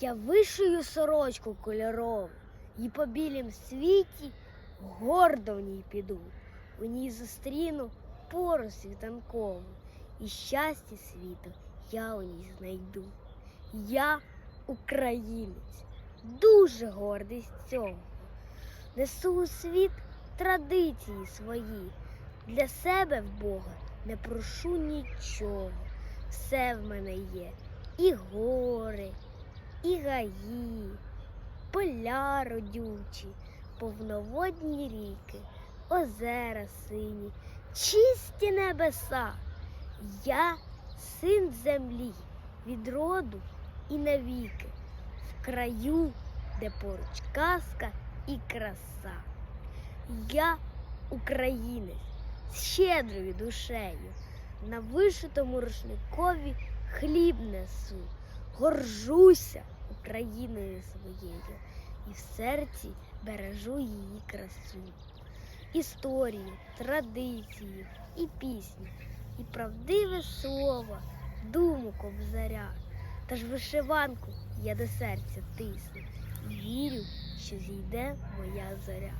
Я вишию сорочку кольорову, і по білім світі гордо в ній піду. У ній зустріну пору світанкову, і щастя світу я у ній знайду. Я українець, дуже гордий з цього. Несу у світ традиції свої. Для себе в Бога не прошу нічого. Все в мене є. І гори, і гаї, поля родючі, повноводні ріки, озера сині, чисті небеса. Я син землі, від роду і навіки, в краю, де поруч казка і краса. Я українець з щедрою душею, на вишитому рушникові хліб несу, горжуся Україною своєю і в серці бережу її красу. Історію, традицію і пісню, і правдиве слово, думу кобзаря. Та ж вишиванку я до серця тисну і вірю, що зійде моя зоря.